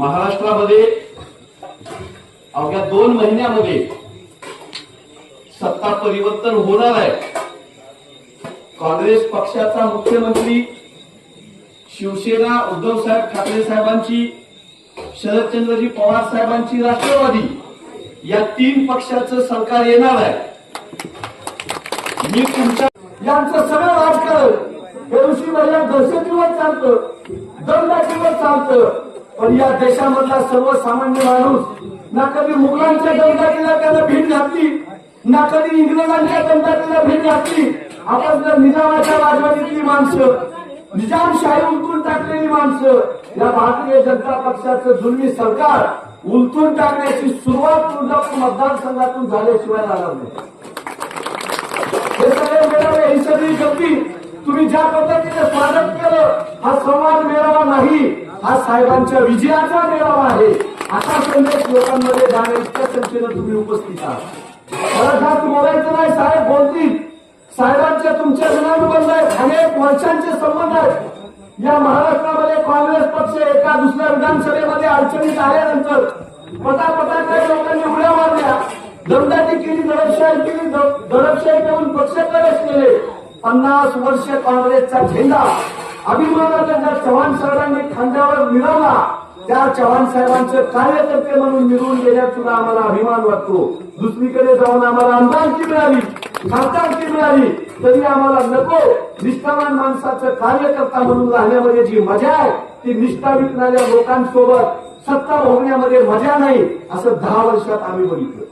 महाराष्ट्रामध्ये अवघ्या दोन महिन्यामध्ये सत्ता परिवर्तन होणार आहे. काँग्रेस पक्षाचा मुख्यमंत्री शिवसेना उद्धव साहेब ठाकरे साहेबांची शरदचंद्रजी पवार साहेबांची राष्ट्रवादी या तीन पक्षाचं सरकार येणार आहे. मी तुमच्या यांचं सगळं राजकारण हे ऋषीवर्या दहशतीवर चालतं दमदाटीवर चालतं. पण या देशामधला सर्वसामान्य माणूस ना कधी मुघलांच्या दमदाटीला त्यानं भीड घातली ना कधी इंग्रजांच्या दमदाटीला भीड घातली. आपण जर निजामाच्या राजवाडीतली माणसं निजामशाही उलटून टाकलेली माणसं या भारतीय जनता पक्षाचं जुलमी सरकार उलटून टाकण्याची सुरुवात तुळजापूर मतदारसंघातून झाल्याशिवाय राहणार नाही. हे सगळे मेळावे ही सगळी गर्दी तुम्ही ज्या पद्धतीने स्वागत केलं हा संवाद मेळावा नाही. हा साहेबांच्या विजयाचा मेळावा आहे. असा संदेश लोकांमध्ये जाण्याच्या संख्येनं तुम्ही उपस्थित आहात. मला बोलायचं नाही साहेब बोलतील. साहेबांच्या तुमच्या जनानुबंध आहेत अनेक वर्षांचे संबंध आहेत. या महाराष्ट्रामध्ये काँग्रेस पक्ष एका दुसऱ्या विधानसभेमध्ये अडचणीत आल्यानंतर पटापटा काही लोकांनी उड्या मारल्या. दमदाटी केली दडपशाही केली दडपशाही करून पक्ष प्रवेश केले. पन्नास वर्ष काँग्रेसचा झेंडा. अभिमानाचा ज्या चव्हाण साहेबांनी खांद्यावर मिळवला. त्या चव्हाण साहेबांचे कार्यकर्ते म्हणून मिळवून गेल्यात सुद्धा आम्हाला अभिमान वाटतो. दुसरीकडे जाऊन आम्हाला आमदारकी मिळाली. खासदारकी मिळाली. तरी आम्हाला नको निष्ठावान माणसाचं कार्यकर्ता म्हणून राहण्यामध्ये जी मजा आहे ती निष्ठा विकणाऱ्या लोकांसोबत सत्ता भोगण्यामध्ये मजा नाही असं दहा वर्षात आम्ही बघितलं.